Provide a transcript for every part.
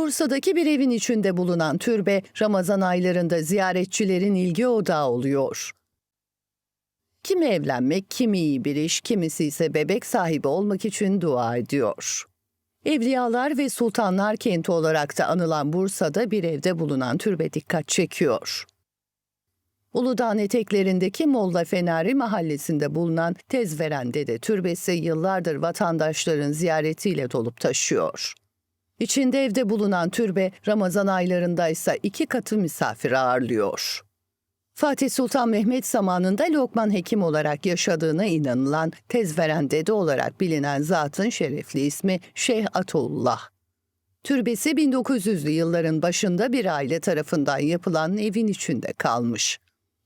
Bursa'daki bir evin içinde bulunan türbe Ramazan aylarında ziyaretçilerin ilgi odağı oluyor. Kimi evlenmek, kimi iyi bir iş, kimisi ise bebek sahibi olmak için dua ediyor. Evliyalar ve sultanlar kenti olarak da anılan Bursa'da bir evde bulunan türbe dikkat çekiyor. Uludağ'ın eteklerindeki Molla Fenari mahallesinde bulunan Tezveren Dede Türbesi yıllardır vatandaşların ziyaretiyle dolup taşıyor. İçinde evde bulunan türbe Ramazan aylarında ise iki katı misafir ağırlıyor. Fatih Sultan Mehmet zamanında Lokman Hekim olarak yaşadığına inanılan Tezveren Dede olarak bilinen zatın şerefli ismi Şeyh Ataullah. Türbesi 1900'lü yılların başında bir aile tarafından yapılan evin içinde kalmış.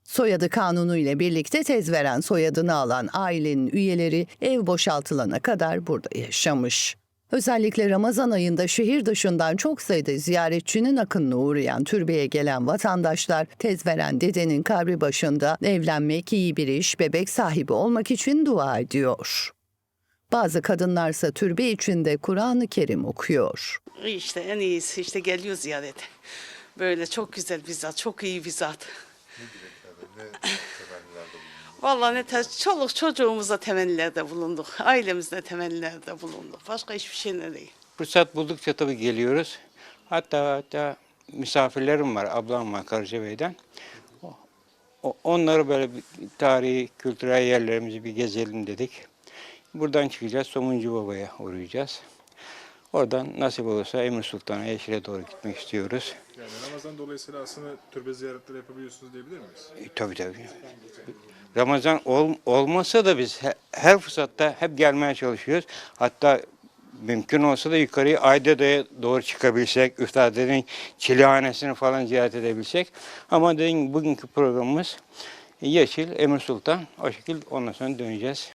Soyadı kanunu ile birlikte Tezveren soyadını alan ailenin üyeleri ev boşaltılana kadar burada yaşamış. Özellikle Ramazan ayında şehir dışından çok sayıda ziyaretçinin akınına uğrayan türbeye gelen vatandaşlar Tezveren dedenin kabri başında evlenmek, iyi bir iş, bebek sahibi olmak için dua ediyor. Bazı kadınlarsa türbe içinde Kur'an-ı Kerim okuyor. İşte en iyisi işte geliyor ziyarete. Böyle çok güzel bir zat, çok iyi bir zat. Vallahi ne te- çoluk çocuğumuza temennilerde bulunduk. Ailemizde temennilerde bulunduk. Başka hiçbir şey ne değil. Fırsat buldukça tabii geliyoruz. Hatta hatta misafirlerim var, ablam var Karacabey'den. Onları böyle bir tarihi, kültürel yerlerimizi bir gezelim dedik. Buradan çıkacağız, Somuncu Baba'ya uğrayacağız. Oradan nasip olursa Emir Sultan'a, Yeşil'e doğru gitmek istiyoruz. Yani Ramazan dolayısıyla aslında türbe ziyaretleri yapabiliyorsunuz diyebilir miyiz? E, tabii tabii. Ramazan ol- olmasa da biz he- her fırsatta hep gelmeye çalışıyoruz. Hatta mümkün olsa da yukarıya Ayda'ya doğru çıkabilsek, Üstad'ın çilehanesini falan ziyaret edebilsek. Ama dediğim bugünkü programımız Yeşil, Emir Sultan. O şekilde ondan sonra döneceğiz.